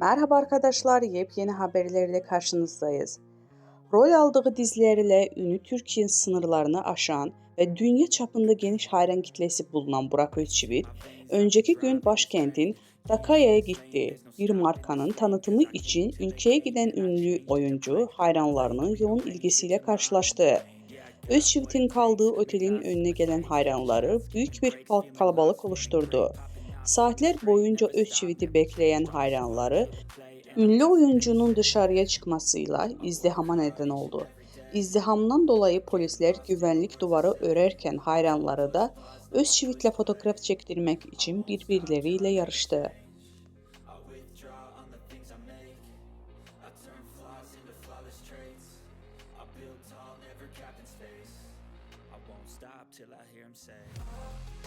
Merhaba arkadaşlar, yepyeni haberlerle karşınızdayız. Rol aldığı dizilerle ünlü Türkiye sınırlarını aşan ve dünya çapında geniş hayran kitlesi bulunan Burak Özçivit, önceki gün başkentin Dakaya'ya gitti. Bir markanın tanıtımı için ülkeye giden ünlü oyuncu hayranlarının yoğun ilgisiyle karşılaştı. Özçivit'in kaldığı otelin önüne gelen hayranları büyük bir kal- kalabalık oluşturdu. Saatler boyunca Özçivit'i bekleyen hayranları ünlü oyuncunun dışarıya çıkmasıyla izdihama neden oldu. İzdihamdan dolayı polisler güvenlik duvarı örerken hayranları da Özçivit'le fotoğraf çektirmek için birbirleriyle yarıştı. I won't stop till I hear him say